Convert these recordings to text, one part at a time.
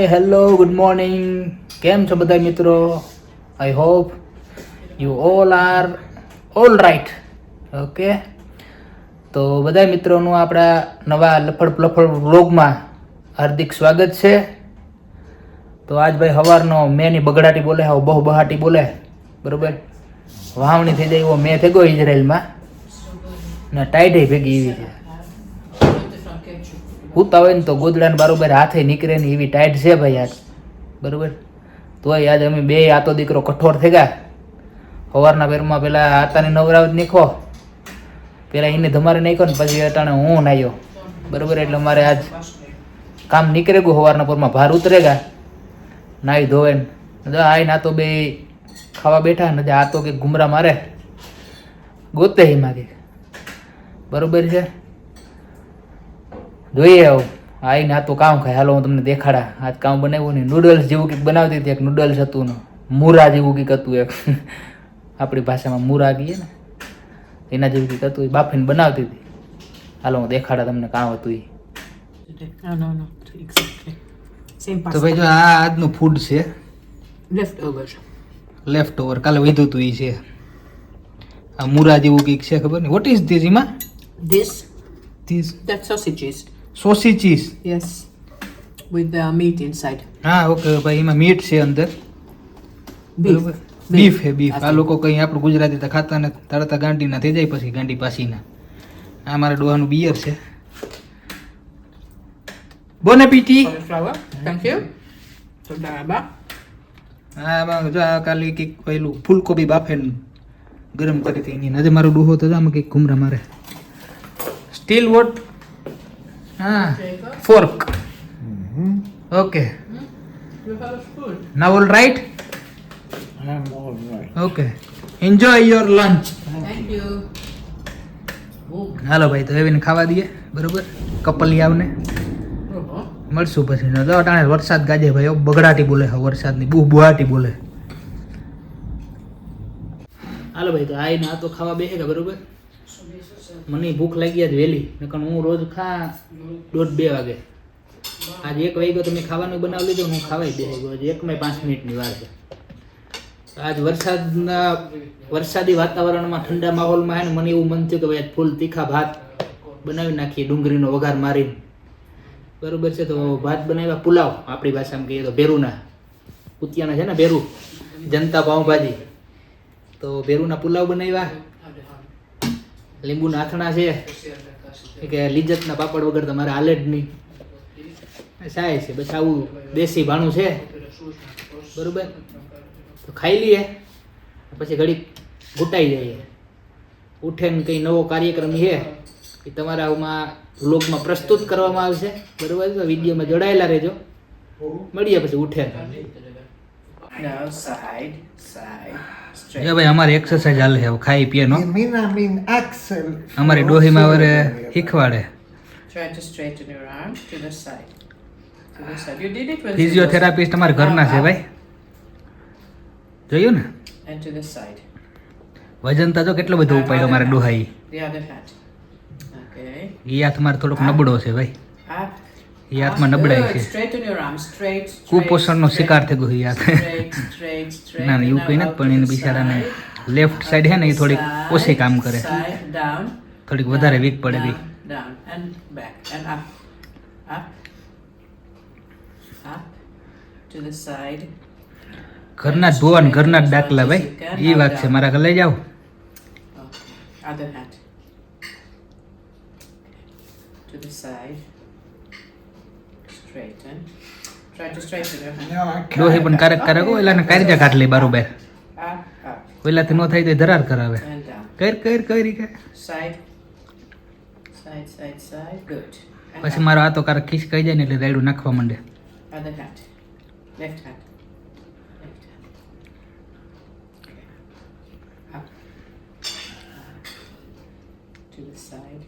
Hi hello good morning કેમ છો બધા મિત્રો? I hope you all are all right okay તો બધા મિત્રોનું આપણા નવા લફડ પ્લફડ વ્લોગમાં હાર્દિક સ્વાગત છે. તો આજ ભાઈ સવારનો મેની બગડાટી બોલે, હવે બહુ બહાટી બોલે. બરોબર? વાવણી થઈ જાય એવો મેં થઈ ગયો ઇઝરાયલમાં ને ટાઈટ ભેગી એવી છે. હુતા હોય ને તો ગોદડાને બરાબર હાથે નીકળે ને એવી ટાઈટ છે ભાઈ આજ. બરાબર? તોય આજ અમે બે આતો દીકરો કઠોર થઈ ગયા. સવારના પેરમાં પેલા આતાની નવરાવત નીખો પેલા એને ધમારે નાખ્યો ને પછી અટાણે હું નાહ્યો બરાબર? એટલે મારે આજ કામ નીકળે ગયું સવારના પરમાં. ભાર ઉતરે ગયા નાહી ધોવે ને. આઈ ના તો બે ખાવા બેઠા, ને આ તો કે ગુમરા મારે. ગોતે એમાં કે. બરોબર છે? જોઈએ આવું આવીને આ તો કામ ખાય. હાલો હું તમને દેખાડા. આજ કામ બનાવ્યું ને નૂડલ્સ જેવું કંઈક બનાવતી હતી એક નૂડલ્સ હતું ને. મૂરા જેવું કંઈક હતું એક. આપણી ભાષામાં મૂરા કહીએ ને. એના જેવું કંઈક હતું. એ બાફીને બનાવતી હતી. હાલો હું દેખાડા તમને કામ હતું એ. તો ભાઈ જો આ આજનું ફૂડ છે. લેફ્ટ ઓવર લેફ્ટ ઓવર કાલે વધ્યું હતું એ છે. આ મૂરા જેવું કંઈક છે ખબર નહીં. વોટ ઇઝ ધીસ એમાં? This this that sausages. સોસી cheese yes with meat meat inside. હા ઓકે ભાઈ એમાં મીટ છે અંદર. બરોબર? બીફ હે બીફ આ લોકો કઈ આપણું ગુજરાતી તો ખાતા ને તરત ગાંડીના થઈ જાય પછી ગાંડી પાસીના આ મારા ડોહાનું બિયર છે. બોને પીટી. ફ્લાવર થેન્ક યુ Toda હા આમાં જો આ કાલે કંઈક પેલું ફૂલકોબી બાફે ગરમ કરી હતી એની. આજે મારો ડોહો તો જો આમાં કંઈક ઘુમરા મારે. સ્ટીલ વોટ હા fork okay You have a spoon. I'm all right okay enjoy your lunch Thank you. Oh. હાલો ભાઈ તો એવીને ખાવા દઈએ. બરોબર? કપલિયાવને આવને. મળશું પછી. તો અટાણે વરસાદ ગાજે ભાઈ ઓ બગડાટી બોલે હવે વરસાદની બહુ બુહાટી બોલે. હાલો ભાઈ તો આઈને આ તો ખાવા બેસે બરોબર? મને ભૂખ લાગી જ વહેલી. નકર હું રોજ ખા દોઢ બે વાગે. આજે એક વાગ્યો તો મેં ખાવાનું બનાવી લીધું, હું ખાવાય બે વાગ્યો. એકમાં પાંચ મિનિટની વાર છે. આજ વરસાદના, વરસાદી વાતાવરણમાં, ઠંડા માહોલમાં હે ને મને એવું મન થયું કે ભાઈ ફૂલ તીખા ભાત બનાવી નાખીએ, ડુંગળીનો વઘાર મારીને. બરોબર છે, તો ભાત બનાવ્યા પુલાવ, આપણી ભાષામાં કહીએ તો ભેરુના. કુતિયાના છે ને ભેરુ, જનતા પાઉંભાજી. તો ભેરુના પુલાવ બનાવ્યા. લીંબુના નાથણા છે. કે લિજ્જતના પાપડ વગર તમારે હાલે જ નહીં. સાય છે, બસ આવું દેશી ભાણું છે. બરોબર? તો ખાઈ લઈએ. પછી ઘડીક ઘૂંટાઈ જઈએ. ઉઠે ને કંઈ નવો કાર્યક્રમ છે, એ તમારા આમાં વ્લોગમાં પ્રસ્તુત કરવામાં આવશે. બરોબર? તો વિડીયોમાં જોડાયેલા રહેજો. મળીએ પછી ઉઠે સાઈડ straight. જો ભાઈ અમારી એક્સરસાઇઝ હાલે છે ખાઈ પીએ નો. અમારી ડોહીમાં વરે શીખવાડે ફિઝિયોથેરાપિસ્ટ અમારા ઘરના છે ભાઈ જોયું ને. વજન તો જો કેટલો બધો ઉપાય અમારે ડોહાઈ. એ હાથ મારે થોડોક નબળો છે ભાઈ. એ up. નબળાઈ. છે કુપોષણનો. શિકાર થઈ ગયો straight. ના ના એવું કંઈ નથી પણ એને બિચારાને. લેફ્ટ સાઈડ છે ને એ થોડીક ઓછી કામ કરે. થોડીક વધારે વીક પડે. ઘરના ભુવન ઘરના દાખલા ભાઈ એ વાત છે મારા ઘરે લઈ જાઓ. Other hand. To the side. Straighten. Try to straighten your hand. Ja, jag ડોહી પણ કારક કારક હોય એટલે કારજા કાઢ લે બારોબાર Up, up, ઓલાથી ન થાય તો ધરાર કરાવે and down. કર કર કરી કે Side. Side, side, side. Good. And પછી up. મારો આ તો કારક ખીચ કહી જાય ને એટલે રાયડું નાખવા માંડે Other hand. Left hand. Left hand. Okay. Up. To the side.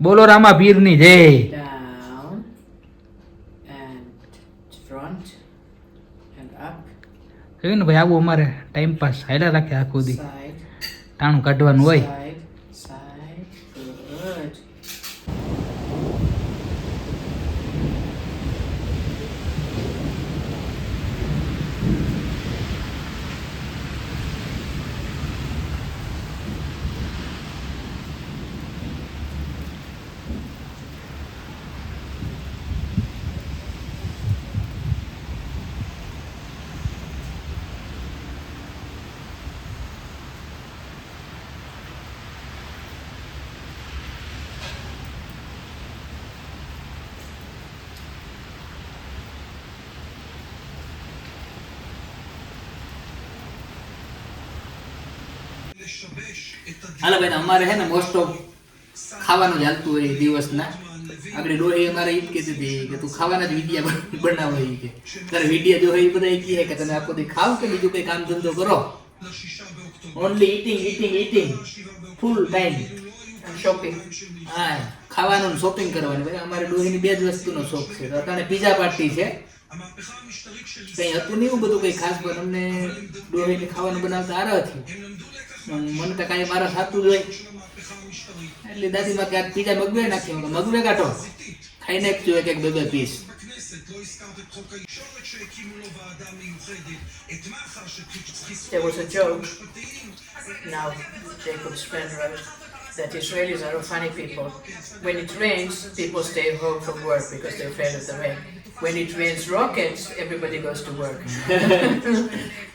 બોલો રામા પીરની જય Down. And front. And up. જોયું ને ભાઈ આવું અમારે ટાઈમ પાસ હાલ્યા રાખે આખો દી. તાણું ટાણું કાઢવાનું હોય Side. Side. Good. હાલો ભાઈ, અમારે છે ને મોસ્ટ ઓફ ખાવાનું ચાલતું હોય દિવસના. આપણે ડોહી અમારે એ જ કહેતી હતી કે તું ખાવાના જ વિડીયા બનાવો એ કે. તારે વિડીયા જો એ બધા કહે કે તમે આખો દી ખાવ કે બીજું કઈ કામ ધંધો કરો? Only eating eating eating full time shopping હા, ખાવાનું શોપિંગ કરવાની. ભાઈ, અમારે ડોહીની બે જ વસ્તુનો શોખ છે. તો અત્યારે પીઝા પાર્ટી છે. કઈ હતું નહીં એવું બધું કઈ ખાસ પણ અમને ડોહીને ખાવાનું બનાવતા આરા થયું મને તો કાંઈ મારા થતું જ હોય એટલે દાદીમાં કે આ પીઝા મગવે નાખ્યો મેં કીધું, મગવે કાઢો ખાઈ નાખજો એક એક બે બે piece There was a joke. Now Jacob's friend wrote that Israelis are funny people. When it rains, people stay home from work because they're afraid of the rain. When it rains rockets, everybody goes to work.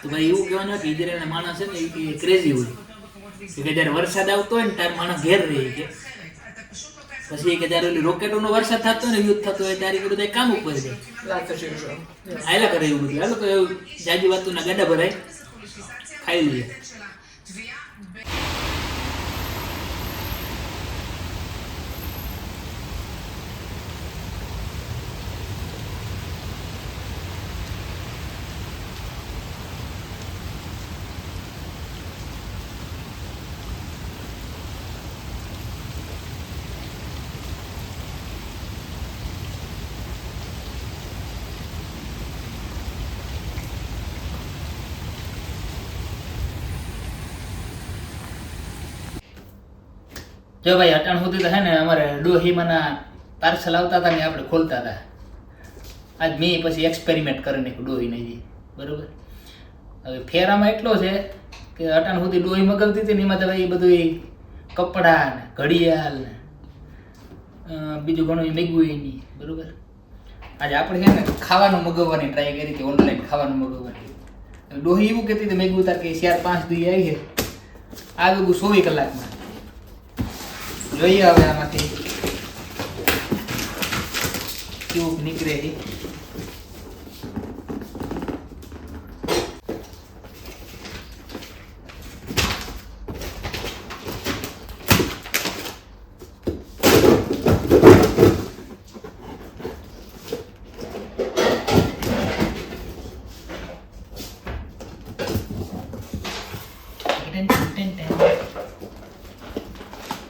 તો ભાઈ એવું કહેવાનું કે ઇઝરાયલના માણસ છે ને એ crazy હોય. કે જ્યારે વરસાદ આવતો હોય ને ત્યારે માણસ ઘેર રહે કે પછી કે જ્યારે ઓલી રોકેટોનો વરસાદ થતો ને યુદ્ધ થતો હોય ત્યારે બધું કામ ઉપર. Yes. આયલા કરે એવું બધું. હાલો જાજી વાતોના ગાડા ભરાય. ખાઈ લઈએ જો ભાઈ અટાણ સુધી તો હે ને અમારે ડોહીમાંના પાર્સલ આવતા હતા ને આપણે ખોલતા હતા. આજ મેં પછી એક્સપેરિમેન્ટ કરી નાખ્યું ડોહીને જે. બરોબર? હવે ફેરામાં એટલો છે કે અટાણ સુધી ડોહી મગાવતી હતી ને એમાં તો ભાઈ બધું કપડાં ને ઘડિયાળ ને બીજું ઘણું મેગવું નહીં. બરોબર? આજે આપણે છે ને ખાવાનું મગાવવાની ટ્રાય કરી હતી ઓનલાઈન ખાવાનું મગાવવાની. ડોહી એવું કહેતી હતી મેગવું તાર કે ચાર પાંચ દી આવી છે. આવી સોવી કલાકમાં. જોઈએ હવે આમાંથી. કેવું નીકળે એ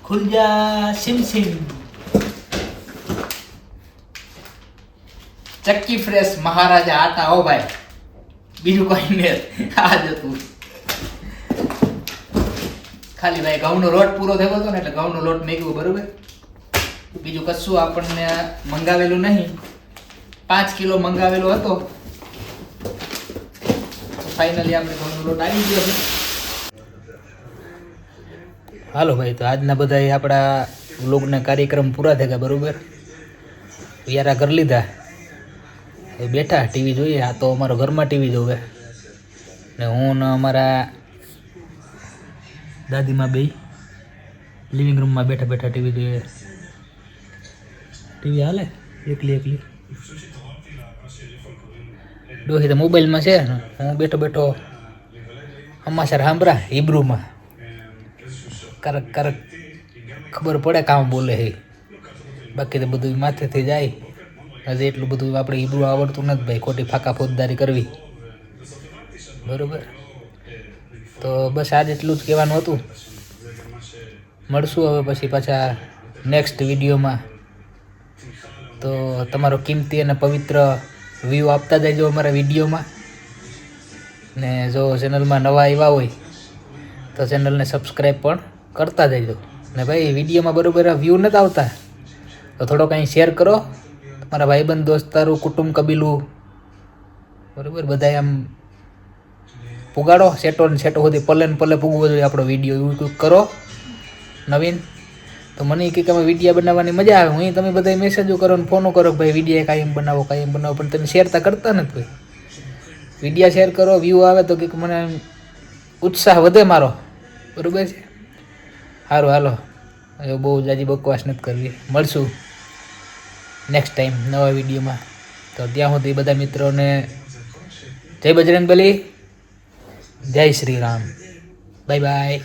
खुल जा सिम सिम ચક્કી ફ્રેશ મહારાજા આટા હો ભાઈ બીજું કોઈ નહીં આ જ હતું ખાલી ભાઈ ઘઉંનો લોટ પૂરો થયો હતો ને એટલે ઘઉંનો લોટ મેળવ્યો બરોબર બીજું કશું આપણને મંગાવેલું નહીં પાંચ કિલો મંગાવેલો હતો ફાઇનલી આપણે ઘઉંનો લોટ આવી ગયો છે હાલો ભાઈ, તો આજના બધા આપણા વ્લોગના કાર્યક્રમ પૂરા થઈ ગયા બરાબર? વ્યારા કરી લીધા. હવે બેઠા, ટીવી જોઈએ. આ તો અમારો ઘરમાં ટીવી જોવે. ને હું ને અમારા દાદીમાં બે લિવિંગ રૂમમાં બેઠા બેઠા ટીવી જોઈએ. ટીવી હાલે? એકલી એકલી. ડોહી તો મોબાઈલમાં છે હું બેઠો બેઠો અમાસર સાંભળા હિબ્રુમાં કરક કરક ખબર પડે કામ બોલે હે. બાકી તો બધું માથેથી જાય. હજી એટલું બધું આપણે હિબ્રુ આવડતું નથી ભાઈ, ખોટી ફાકા ફોજદારી કરવી. બરોબર? તો બસ આજ એટલું જ કહેવાનું હતું. મળશું હવે પછી પાછા નેક્સ્ટ વિડીયોમાં. તો તમારો કિંમતી અને પવિત્ર વ્યૂ આપતા જજો અમારા વિડીયોમાં. ને જો ચેનલમાં નવા આવ્યા હોય, તો ચેનલને સબસ્ક્રાઈબ પણ કરતા જજો. ને ભાઈ, વિડીયોમાં બરોબર વ્યૂ નથી આવતા. તો થોડો કંઈ શેર કરો. તમારા ભાઈબંધ દોસ્તારો કુટુંબ, કબીલું. બરાબર? બધા આમ પુગાડો. સેટો ને સેટો સુધી પલે ને પલે પૂગવો જોઈએ આપણો વીડિયો. યુટ્યુબ કરો. નવીન. તો મને કે તમે વિડીયા બનાવવાની મજા આવે. હું તમે બધા મેસેજો કરો ને ફોનો કરો ભાઈ, વિડીયા કાયમ બનાવો કાયમ બનાવો. પણ તમે શેર તો કરતા નથી ભાઈ વીડિયો શેર કરો વ્યૂ આવે તો કંઈક મને ઉત્સાહ વધે મારો. બરાબર છે? સારું હાલો. હવે બહુ જાજી બકવાસ નથી કરવી. મળશું નેક્સ્ટ ટાઈમ નવા વિડીયોમાં. તો ત્યાં સુધી બધા મિત્રોને જય બજરંગ બલી જય શ્રી રામ. Bye bye